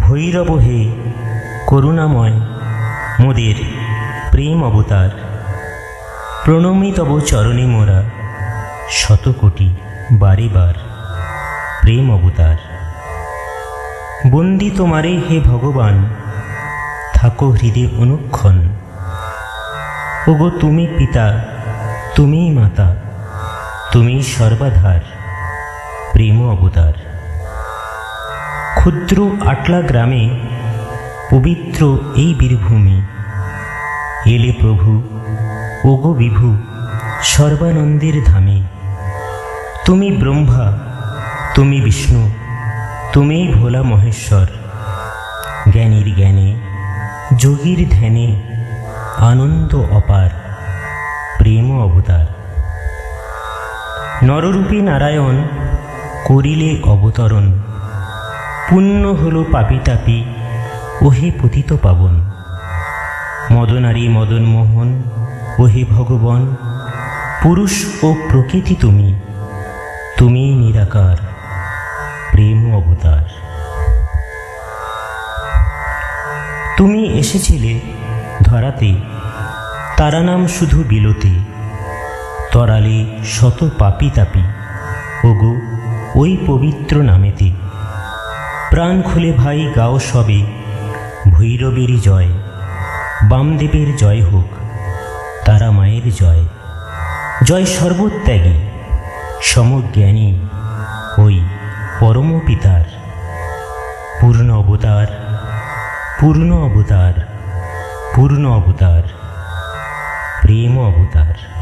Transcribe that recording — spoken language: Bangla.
ভৈরব হে করুণাময় মোদের প্রেম অবতার। প্রণমী তব চরণে মোরা শত কোটি বারে বার প্রেম অবতার। বন্দি তোমারে হে ভগবান, থাকো হৃদে অনুক্ষণ। ওগো তুমি পিতা, তুমিই মাতা তুমি সর্বাধার প্রেম অবতার। ক্ষুদ্র আটলা গ্রামে পবিত্র এই বীরভূমি। এলে প্রভু, ওগো বিভু, সর্বানন্দের ধামে। তুমি ব্রহ্মা, তুমি বিষ্ণু, তুমিই ভোলা মহেশ্বর। জ্ঞানীর জ্ঞানে, যোগীর ধ্যানে আনন্দ অপার, প্রেম অবতার। নররূপী নারায়ণ করিলে অবতরণ। পুণ্য হল পাপি তাপি। ওহে পতিত পাবন। মদনারী মদন মোহন ওহে ভগবান, পুরুষ ও প্রকৃতি তুমি তুমি নিরাকার, প্রেম অবতার। তুমি এসেছিলে ধরাতে, তারা নাম শুধু বিলতে, তরালে শত পাপি তাপি, ওগো, ওই পবিত্র নামেতে। প্রাণ খুলে ভাই, গাও সবে। ভৈরবেরই জয়, বামদেবের জয় হোক, তারা মায়ের জয়। জয় সর্বত্যাগী, সমজ্ঞানী, ওই পরম পিতার। পূর্ণ অবতার পূর্ণ অবতার পূর্ণ অবতার, প্রেম অবতার।